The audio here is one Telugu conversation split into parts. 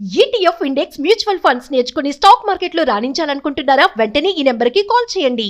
ఈటీఎఫ్ ఇండెక్స్ మ్యూచువల్ ఫండ్స్ నేర్చుకుని స్టాక్ మార్కెట్లో రాణించాలనుకుంటున్నారా? వెంటనే ఈ నెంబర్కి కాల్ చేయండి.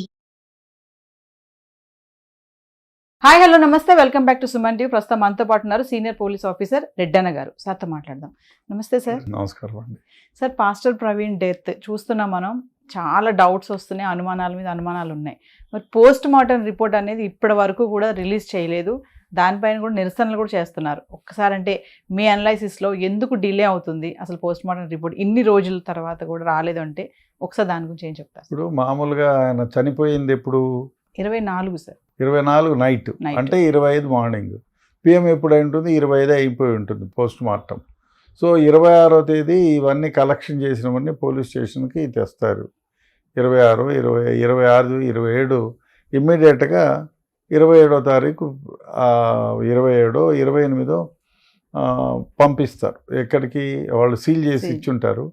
హాయ్ హలో నమస్తే. Welcome back to Suman TV ప్రస్తుతం మనతో పాటు ఉన్నారు సీనియర్ పోలీస్ ఆఫీసర్ రెడ్డన్న గారు. సార్తో మాట్లాడదాం. నమస్తే సార్ నమస్కారం అండి. సార్ పాస్టర్ ప్రవీణ్ డెత్ చూస్తున్నాం మనం. చాలా డౌట్స్ వస్తున్నాయి అనుమానాల మీద అనుమానాలు ఉన్నాయి మరి పోస్ట్ మార్టం రిపోర్ట్ అనేది ఇప్పటి వరకు కూడా రిలీజ్ చేయలేదు. దానిపైన కూడా నిరసనలు కూడా చేస్తున్నారు. ఒక్కసారి అంటే మీ అనలైసిస్లో ఎందుకు డిలే అవుతుంది అసలు పోస్ట్ మార్టం రిపోర్ట్ ఇన్ని రోజుల తర్వాత కూడా రాలేదు అంటే ఒకసారి దాని గురించి ఏం చెప్తారు? ఇప్పుడు మామూలుగా ఆయన చనిపోయింది ఎప్పుడు? ఇరవై నాలుగు సార్. ఇరవై నాలుగు నైట్. అంటే ఇరవై ఐదు మార్నింగ్. పిఎం ఎప్పుడు అయి ఉంటుంది? ఇరవై ఐదు అయిపోయి ఉంటుంది పోస్ట్ మార్టం సో ఇరవై ఆరో తేదీ ఇవన్నీ కలెక్షన్ చేసినవన్నీ పోలీస్ స్టేషన్కి తెస్తారు. ఇరవై ఆరు ఇరవై ఇరవై ఆరు ఇరవై ఏడు ఇమ్మీడియట్గా ఇరవై ఏడో తారీఖు ఇరవై ఏడో ఇరవై ఎనిమిదో పంపిస్తారు. ఎక్కడికి వాళ్ళు సీల్ చేసి. ఇచ్చుంటారు.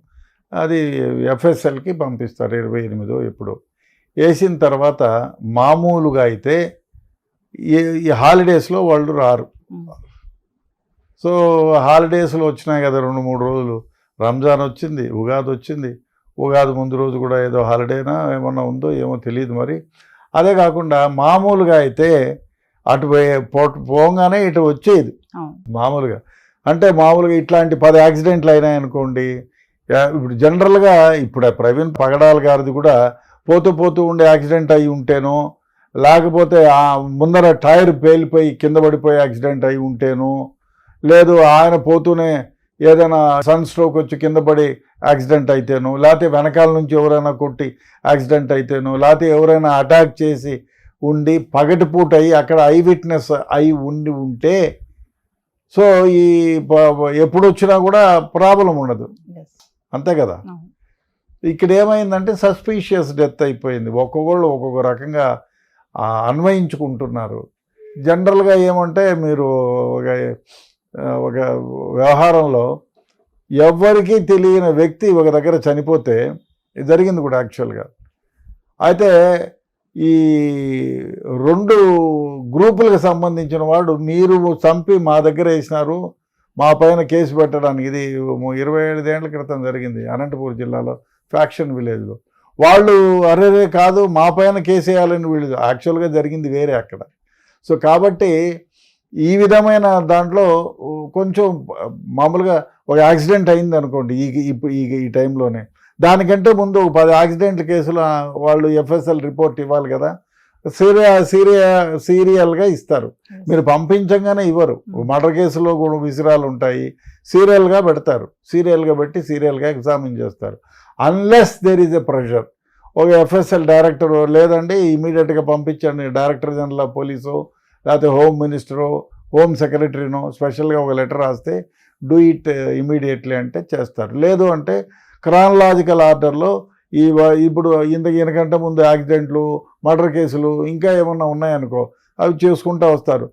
అది ఎఫ్ఎస్ఎల్కి పంపిస్తారు ఇరవై ఎనిమిదో ఎప్పుడో. వేసిన తర్వాత మామూలుగా అయితే ఈ- ఈ హాలిడేస్లో వాళ్ళు రారు. సో హాలిడేస్లో వచ్చినాయి కదా రెండు మూడు రోజులు. రంజాన్ వచ్చింది ఉగాది వచ్చింది. ఉగాది ముందు రోజు కూడా ఏదో హాలిడేనా ఏమన్నా ఉందో ఏమో తెలియదు మరి. అదే కాకుండా మామూలుగా అయితే అటు పోయే పో- పోగానే ఇటు వచ్చేది. మామూలుగా. అంటే మామూలుగా ఇట్లాంటి పది యాక్సిడెంట్లు అయినాయి అనుకోండి ఇప్పుడు జనరల్గా ఇప్పుడు ప్రవీణ్ పగడాల గారిది కూడా పోతూ పోతూ ఉండే యాక్సిడెంట్ అయి ఉంటేనో లేకపోతే ఆ ముందర టైర్ పేలిపోయి కింద పడిపోయి యాక్సిడెంట్ అయి ఉంటేనో లేదు ఆయన పోతూనే ఏదైనా సన్ స్ట్రోక్ వచ్చి కింద పడి యాక్సిడెంట్ అయితేనో లేకపోతే వెనకాల నుంచి ఎవరైనా కొట్టి యాక్సిడెంట్ అయితేనో లేకపోతే ఎవరైనా అటాక్ చేసి ఉండి పగటిపూట అయ్యి అక్కడ ఐ విట్నెస్ అయి ఉండి ఉంటే సో ఈ ఎప్పుడు వచ్చినా కూడా ప్రాబ్లం ఉండదు. అంతే కదా? ఇక్కడ ఏమైందంటే సస్పీషియస్ డెత్ అయిపోయింది. ఒక్కొక్కళ్ళు ఒక్కొక్క రకంగా అన్వయించుకుంటున్నారు. జనరల్గా ఏమంటే మీరు ఒక వ్యవహారంలో ఎవ్వరికీ తెలియని వ్యక్తి ఒక దగ్గర చనిపోతే ఇది జరిగింది కూడా యాక్చువల్గా. అయితే ఈ రెండు గ్రూపులకు సంబంధించిన వాడు మీరు చంపి మా దగ్గర వేసినారు మా పైన కేసు పెట్టడానికి ఇది ఇరవై ఏళ్ళ క్రితం జరిగింది అనంతపూర్ జిల్లాలో ఫ్యాక్షన్ విలేజ్లో. వాళ్ళు అరేరే కాదు మా పైన కేసు వేయాలని వీళ్ళు యాక్చువల్గా జరిగింది వేరే అక్కడ. సో కాబట్టి ఈ విధమైన దాంట్లో కొంచెం మామూలుగా ఒక యాక్సిడెంట్ అయింది అనుకోండి ఈ ఇప్పుడు ఈ ఈ టైంలోనే. దానికంటే ముందు పది యాక్సిడెంట్ కేసులు వాళ్ళు ఎఫ్ఎస్ఎల్ రిపోర్ట్ ఇవ్వాలి కదా సీరియా సీరియా సీరియల్గా ఇస్తారు. మీరు పంపించగానే ఇవ్వరు. మర్డర్ కేసులో కూడా విసిరాలు ఉంటాయి. సీరియల్గా పెడతారు. సీరియల్గా పెట్టి సీరియల్గా ఎగ్జామిన్ చేస్తారు. Unless there is a pressure. ఒక ఎఫ్ఎస్ఎల్ డైరెక్టర్ లేదండి ఇమీడియట్గా పంపించండి. డైరెక్టర్ జనరల్ ఆఫ్ పోలీసు లేకపోతే హోమ్ మినిస్టరు హోమ్ సెక్రటరీనో స్పెషల్గా ఒక లెటర్ రాస్తే డూ ఇట్ ఇమీడియట్లీ అంటే చేస్తారు. లేదు అంటే క్రానలాజికల్ ఆర్డర్లో ఈ ఇప్పుడు ఇంత ఈయనకంటే ముందు యాక్సిడెంట్లు మర్డర్ కేసులు ఇంకా ఏమన్నా ఉన్నాయనుకో అవి చేసుకుంటూ వస్తారు.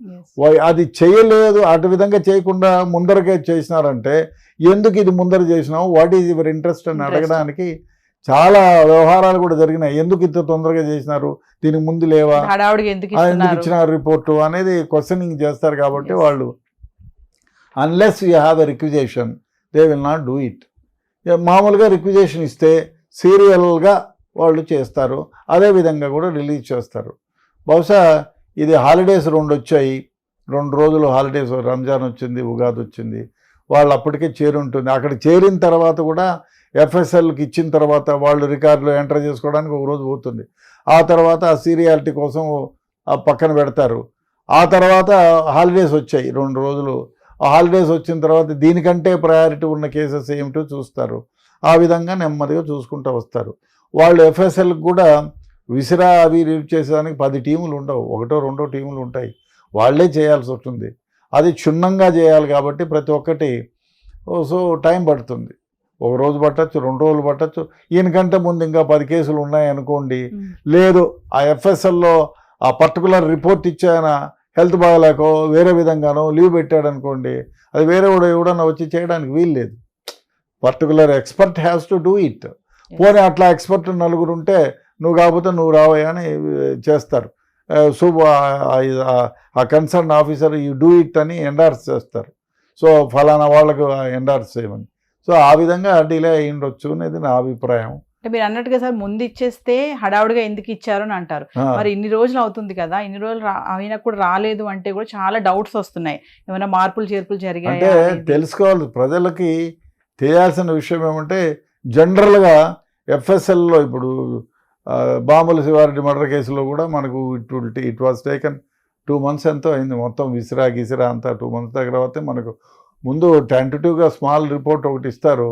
అది చేయలేదు అటు విధంగా చేయకుండా ముందరకే చేసినారంటే ఎందుకు ఇది ముందర చేసినావు? వాట్ ఈజ్ యువర్ ఇంట్రెస్ట్ అని. అడగడానికి చాలా వ్యవహారాలు కూడా జరిగినాయి. ఎందుకు ఇంత తొందరగా చేసినారు? దీనికి ముందు లేవా? ఎందుకు ఇచ్చినారు రిపోర్టు అనేది క్వశ్చనింగ్ చేస్తారు కాబట్టి. వాళ్ళు. Unless you have a requisition they will not do it మామూలుగా రిక్విజేషన్ ఇస్తే సీరియల్గా వాళ్ళు చేస్తారు. అదే విధంగా కూడా రిలీజ్ చేస్తారు. బహుశా ఇది హాలిడేస్ రెండు వచ్చాయి. రెండు రోజులు హాలిడేస్ రంజాన్ వచ్చింది ఉగాది వచ్చింది. వాళ్ళు అప్పటికే చేరుంటుంది. అక్కడ చేరిన తర్వాత కూడా ఎఫ్ఎస్ఎల్కి ఇచ్చిన తర్వాత వాళ్ళు రికార్డులో ఎంటర్ చేసుకోవడానికి ఒక రోజు పోతుంది. ఆ తర్వాత ఆ సీరియాలిటీ కోసం ఆ పక్కన పెడతారు. ఆ తర్వాత హాలిడేస్ వచ్చాయి రెండు రోజులు. ఆ హాలిడేస్ వచ్చిన తర్వాత దీనికంటే ప్రయారిటీ ఉన్న కేసెస్ ఏమిటో చూస్తారు. ఆ విధంగా నెమ్మదిగా చూసుకుంటూ వస్తారు. వాళ్ళు ఎఫ్ఎస్ఎల్కి కూడా విసిరా అవి రిలీవ్ చేసేదానికి పది టీములు ఉండవు. ఒకటో రెండో టీములు ఉంటాయి. వాళ్ళే చేయాల్సి వస్తుంది. అది క్షుణ్ణంగా చేయాలి కాబట్టి ప్రతి ఒక్కటి సో టైం పడుతుంది. ఒక రోజు పట్టచ్చు రెండు రోజులు పట్టచ్చు. ఈయనకంటే ముందు ఇంకా పది కేసులు ఉన్నాయి అనుకోండి ఉమ్. లేదు ఆ ఎఫ్ఎస్ఎల్లో ఆ పర్టికులర్ రిపోర్ట్ ఇచ్చే ఆయన హెల్త్ బాగాలేకో వేరే విధంగానో లీవ్ పెట్టాడు అనుకోండి అది వేరే వాడు ఎవడన్నా వచ్చి చేయడానికి వీలు లేదు particular expert has to do it. పోనీ అట్లా ఎక్స్పర్ట్ నలుగురు ఉంటే నువ్వు కాకపోతే నువ్వు రావయ్యా అని చేస్తారు. సో ఆ concern officer you do it అని ఎండార్స్ చేస్తారు. సో ఫలానా వాళ్ళకు ఎండార్స్ చేయమని. సో ఆ విధంగా డిలే అయి ఉండొచ్చు అనేది నా అభిప్రాయం. అంటే మీరు అన్నట్టుగా సార్ ముందు ఇచ్చేస్తే హడావుడిగా ఎందుకు ఇచ్చారు అని అంటారు. మరి ఇన్ని రోజులు అవుతుంది కదా ఇన్ని రోజులు అయినా కూడా రాలేదు అంటే కూడా చాలా డౌట్స్ వస్తున్నాయి. ఏమైనా మార్పులు చేర్పులు అంటే జరిగాయి తెలుసుకోవాలి ప్రజలకి తెలియాల్సిన విషయం ఏమంటే జనరల్గా ఎఫ్ఎస్ఎల్లో ఇప్పుడు బాంబుల శివారెడ్డి మర్డర్ కేసులో కూడా మనకు it it was taken two months ఎంతో అయింది. మొత్తం విసిరా గిసిరా అంతా టూ మంత్స్ దగ్గర అయితే మనకు ముందు టెంటటివ్గా స్మాల్ రిపోర్ట్ ఒకటి ఇస్తారు.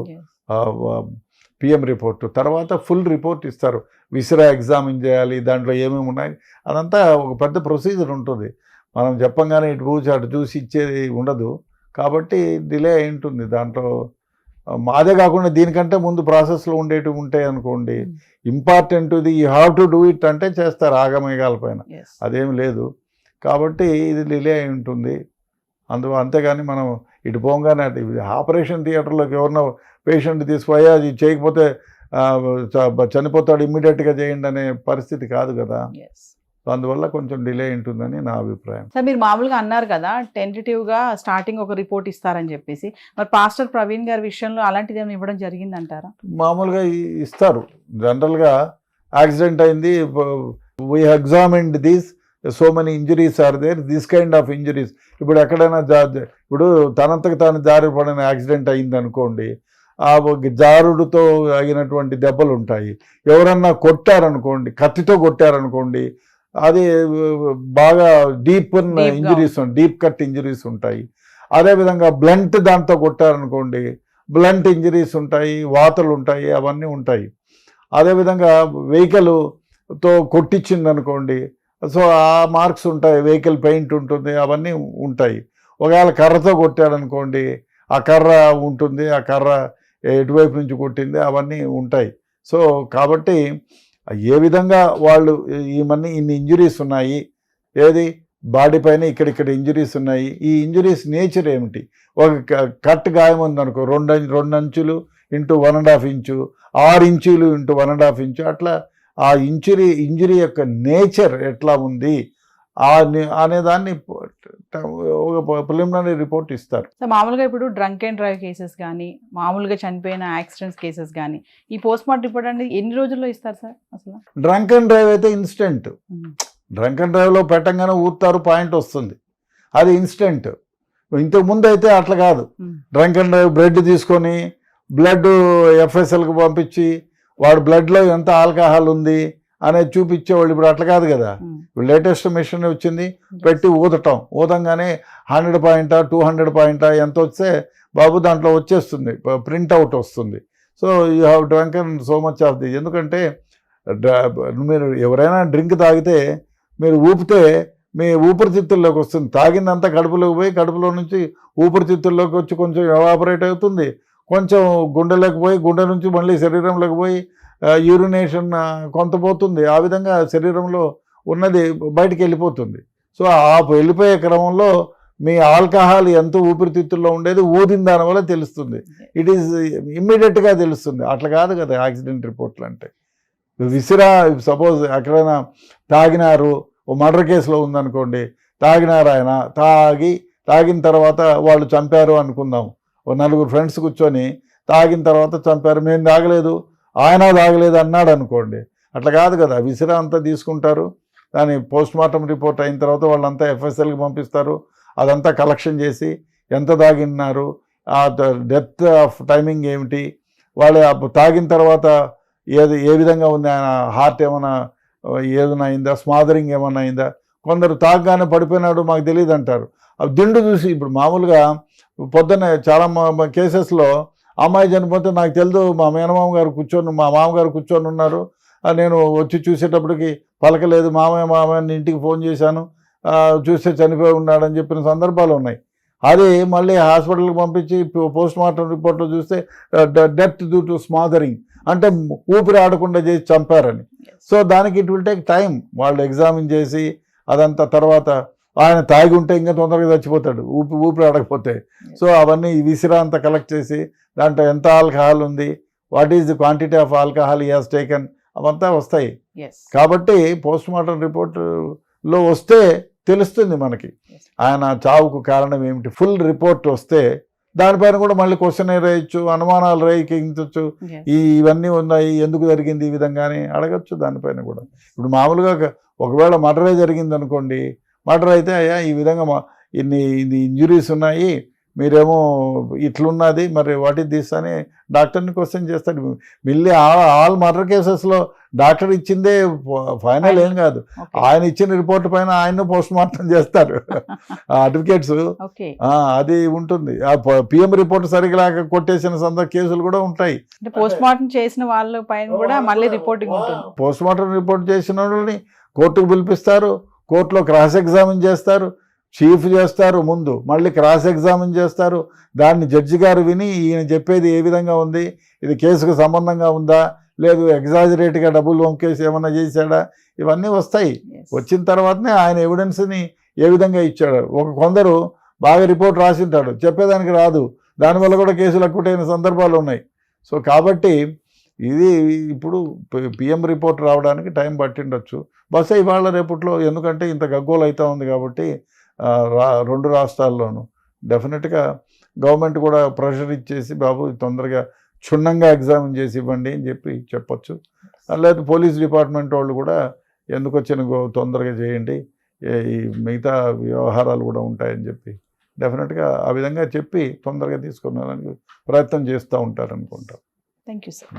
పిఎం రిపోర్ట్ తర్వాత ఫుల్ రిపోర్ట్ ఇస్తారు. విసిరా ఎగ్జామిన్ చేయాలి దాంట్లో ఏమేమి ఉన్నాయి? అదంతా ఒక పెద్ద ప్రొసీజర్ ఉంటుంది. మనం చెప్పంగానే ఇటు కూర్చి అటు చూసి ఇచ్చేది ఉండదు. కాబట్టి డిలే అయి ఉంటుంది. దాంట్లో అదే కాకుండా దీనికంటే ముందు ప్రాసెస్లో ఉండేటివి ఉంటాయి అనుకోండి. ఇంపార్టెంట్ ఇది you have to do it అంటే చేస్తారు ఆగమేఘాల పైన. అదేం లేదు. కాబట్టి ఇది డిలే అయి ఉంటుంది. అందులో అంతేగాని మనం ఇటు పోగానే ఆపరేషన్ థియేటర్లోకి ఎవరినో పేషెంట్ తీసుకుపోయి అది చేయకపోతే చనిపోతాడు ఇమ్మీడియట్గా చేయండి అనే పరిస్థితి కాదు కదా. అందువల్ల కొంచెం డిలే ఉంటుందని నా అభిప్రాయం. సార్ మీరు మామూలుగా అన్నారు కదా టెంటేటివ్గా స్టార్టింగ్ ఒక రిపోర్ట్ ఇస్తారని చెప్పేసి. మరి పాస్టర్ ప్రవీణ్ గారి విషయంలో అలాంటిది ఏమైనా ఇవ్వడం జరిగిందంటారా? మామూలుగా ఇస్తారు. జనరల్గా యాక్సిడెంట్ అయింది we examined these so many injuries are there this kind of injuries ఇప్పుడు ఎక్కడైనా జా ఇప్పుడు తనంతకు తాను జారి పడిన యాక్సిడెంట్ అయింది అనుకోండి ఆ జారుడుతో అయినటువంటి దెబ్బలు ఉంటాయి. ఎవరన్నా కొట్టారనుకోండి కత్తితో కొట్టారనుకోండి అది బాగా deep injuries deep cut injuries ఉంటాయి. అదేవిధంగా బ్లంట్ దాంతో కొట్టారనుకోండి బ్లంట్ ఇంజరీస్ ఉంటాయి వాతలు ఉంటాయి అవన్నీ ఉంటాయి. అదేవిధంగా వెహికల్తో కొట్టించింది అనుకోండి సో ఆ మార్క్స్ ఉంటాయి వెహికల్ పెయింట్ ఉంటుంది అవన్నీ ఉంటాయి. ఒకవేళ కర్రతో కొట్టాడనుకోండి ఆ కర్ర ఉంటుంది ఆ కర్ర ఎటువైపు నుంచి కొట్టింది అవన్నీ ఉంటాయి. సో కాబట్టి ఏ విధంగా వాళ్ళు ఈమన్నీ ఇన్ని ఇంజురీస్ ఉన్నాయి ఏది? బాడీ పైన ఇక్కడిక్కడ ఇంజురీస్ ఉన్నాయి. ఈ ఇంజురీస్ నేచర్ ఏమిటి? ఒక క- కట్ గాయం ఉందనుకో రెండు రెండు అంచులు into one and half inch ఆరు ఇంచులు into one and half inch అట్లా ఆ ఇంజురీ ఇంజురీ యొక్క నేచర్ ఎట్లా ఉంది? ఆ ని- అనేదాన్ని ప- ఒక ప్రిలిమినరీ రిపోర్ట్ ఇస్తారు. మామూలుగా ఇప్పుడు డ్రంక్ అండ్ డ్రైవ్ కేసెస్ కానీ మామూలుగా చనిపోయిన యాక్సిడెంట్స్ కేసెస్ కానీ ఈ పోస్ట్ మార్టం రిపోర్ట్ అనేది ఎన్ని రోజుల్లో ఇస్తారు సార్ అసలు? డ్రంక్ అండ్ డ్రైవ్ అయితే ఇన్స్టెంట్. డ్రంక్ అండ్ డ్రైవ్లో పెట్టంగానే ఊతారు పాయింట్ వస్తుంది. అది ఇన్స్టెంట్. ఇంతకు ముందు అయితే అట్లా కాదు. డ్రంక్ అండ్ డ్రైవ్ బ్లడ్ తీసుకొని బ్లడ్ ఎఫ్ఎస్ఎల్కి పంపించి వాడు బ్లడ్లో ఎంత ఆల్కహాల్ ఉంది అనేది చూపించేవాళ్ళు ఇప్పుడు అట్లా కాదు కదా. ఇప్పుడు లేటెస్ట్ మిషన్ వచ్చింది పెట్టి ఊదటం. ఊదంగానే హండ్రెడ్ పాయింటా టూ హండ్రెడ్ పాయింటా ఎంత వస్తే బాబు దాంట్లో వచ్చేస్తుంది ప్రింట్ అవుట్ వస్తుంది. So you have drunk and so much of the ఎందుకంటే మీరు ఎవరైనా డ్రింక్ తాగితే మీరు ఊపితే మీ ఊపిరితిత్తుల్లోకి వస్తుంది. తాగిందంతా కడుపులోకి పోయి కడుపులో నుంచి ఊపిరితిత్తుల్లోకి వచ్చి కొంచెం ఎవాపరేట్ అవుతుంది. కొంచెం గుండెలోకి పోయి గుండె నుంచి మళ్ళీ శరీరంలోకి పోయి యూరినేషన్ కొంత పోతుంది. ఆ విధంగా శరీరంలో ఉన్నది బయటికి వెళ్ళిపోతుంది. సో ఆ వెళ్ళిపోయే క్రమంలో మీ ఆల్కహాల్ ఎంత ఊపిరితిత్తుల్లో ఉండేది ఊదిన దానివల్ల తెలుస్తుంది. ఇట్ ఈస్ ఇమ్మీడియట్గా తెలుస్తుంది. అట్లా కాదు కదా యాక్సిడెంట్ రిపోర్ట్లు అంటే. విసిరా సపోజ్ ఎక్కడైనా తాగినారు ఓ మర్డర్ కేసులో ఉందనుకోండి తాగినారు ఆయన తాగి తాగిన తర్వాత వాళ్ళు చంపారు అనుకుందాం. ఓ నలుగురు ఫ్రెండ్స్ కూర్చొని తాగిన తర్వాత చంపారు. మేము తాగలేదు. ఆయన తాగలేదు అన్నాడు అనుకోండి. అట్లా కాదు కదా. విసిరా అంతా తీసుకుంటారు. దాని పోస్ట్ మార్టం రిపోర్ట్ అయిన తర్వాత వాళ్ళంతా ఎఫ్ఎస్ఎల్కి పంపిస్తారు. అదంతా కలెక్షన్ చేసి ఎంత తాగిన్నారు ఆ డెత్ ఆఫ్ టైమింగ్ ఏమిటి వాళ్ళు తాగిన తర్వాత ఏది ఏ విధంగా ఉంది ఆయన హార్ట్ ఏమైనా ఏదైనా అయిందా? స్మాదరింగ్ ఏమైనా అయిందా? కొందరు తాగగానే పడిపోయినాడు మాకు తెలియదు అంటారు. అవి దిండు చూసి ఇప్పుడు మామూలుగా పొద్దున్న చాలా కేసెస్లో అమ్మాయి చనిపోతే నాకు తెలియదు మా మేనమామ గారు కూర్చొని మా మామగారు కూర్చొని ఉన్నారు. నేను వచ్చి చూసేటప్పటికి పలకలేదు మామయ్య మామయ్య ఇంటికి ఫోన్ చేశాను. చూస్తే చనిపోయి ఉన్నాడని చెప్పిన సందర్భాలు ఉన్నాయి. అది మళ్ళీ హాస్పిటల్కి పంపించి పోస్ట్ మార్టం రిపోర్ట్లో చూస్తే డెత్ డ్యూ టు స్మాదరింగ్ అంటే ఊపిరి ఆడకుండా చేసి చంపారని. సో దానికి ఇట్ విల్ టేక్ టైం వాళ్ళు ఎగ్జామిన్ చేసి అదంతా తర్వాత ఆయన తాగి ఉంటే ఇంకా తొందరగా చచ్చిపోతాడు. ఊపి ఊపిరి ఆడకపోతే. సో అవన్నీ ఈ విసిరా అంతా కలెక్ట్ చేసి దాంట్లో ఎంత ఆల్కహాల్ ఉంది what is the quantity of alcohol has taken అవంతా వస్తాయి. కాబట్టి పోస్ట్ మార్టం రిపోర్ట్లో వస్తే తెలుస్తుంది మనకి. ఆయన చావుకు కారణం ఏమిటి? ఫుల్ రిపోర్ట్ వస్తే దానిపైన కూడా మళ్ళీ క్వశ్చన్ వేయచ్చు అనుమానాలు రేయించవచ్చు. ఈ ఇవన్నీ ఉన్నాయి ఎందుకు జరిగింది ఈ విధంగా అని అడగచ్చు దానిపైన కూడా ఇప్పుడు మామూలుగా ఒక- ఒకవేళ మర్డరే జరిగింది అనుకోండి మర్డర్ అయితే అయ్యా ఈ విధంగా మా ఇన్ని ఇన్ని ఇంజురీస్ ఉన్నాయి మీరేమో ఇట్లున్నది మరి వాటి దిస్ అని డాక్టర్ని క్వశ్చన్ చేస్తాడు. మిల్లి ఆల్ మర్డర్ కేసెస్లో డాక్టర్ ఇచ్చిందే ఫైనల్ ఏం కాదు. ఆయన ఇచ్చిన రిపోర్ట్ పైన ఆయన పోస్ట్ మార్టం చేస్తారు అడ్వకేట్స్ అది ఉంటుంది. ఆ పిఎం రిపోర్ట్ సరిగ్గా లేక కొట్టేసిన సందర్భ కేసులు కూడా ఉంటాయి. అంటే పోస్ట్ మార్టం చేసిన వాళ్ళ పైన కూడా మళ్ళీ రిపోర్టింగ్ ఉంటుంది. పోస్ట్ మార్టం రిపోర్ట్ చేసిన వాళ్ళని కోర్టుకు పిలిపిస్తారు. కోర్టులో క్రాస్ ఎగ్జామిన్ చేస్తారు. చీఫ్ చేస్తారు ముందు మళ్ళీ క్రాస్ ఎగ్జామిన్ చేస్తారు. దాన్ని జడ్జి గారు విని ఈయన చెప్పేది ఏ విధంగా ఉంది? ఇది కేసుకు సంబంధంగా ఉందా? లేదు ఎగ్జాజరేట్గా డబ్బులు వంకేసి ఏమన్నా చేశాడా? ఇవన్నీ వస్తాయి. వచ్చిన తర్వాతనే ఆయన ఎవిడెన్స్ని ఏ విధంగా ఇచ్చాడు? ఒక కొందరు బాగా రిపోర్ట్ రాసింటాడు. చెప్పేదానికి రాదు. దానివల్ల కూడా కేసులు అక్కుటైన సందర్భాలు ఉన్నాయి. సో కాబట్టి ఇది ఇప్పుడు పిఎం రిపోర్ట్ రావడానికి టైం పట్టిండొచ్చు. బహుశా ఇవాళ రేపట్లో ఎందుకంటే ఇంత గగ్గోలు అవుతా ఉంది కాబట్టి రెండు రాష్ట్రాల్లోనూ. డెఫినెట్గా గవర్నమెంట్ కూడా ప్రెషర్ ఇచ్చేసి బాబు తొందరగా క్షుణ్ణంగా ఎగ్జామిన్ చేసి ఇవ్వండి అని చెప్పి చెప్పొచ్చు. లేదా పోలీస్ డిపార్ట్మెంట్ వాళ్ళు కూడా ఎందుకు వచ్చిన తొందరగా చేయండి. ఈ మిగతా వ్యవహారాలు కూడా ఉంటాయని చెప్పి డెఫినెట్గా ఆ విధంగా చెప్పి తొందరగా తీసుకున్నారని ప్రయత్నం చేస్తూ ఉంటారు అనుకుంటా థ్యాంక్ యూ సార్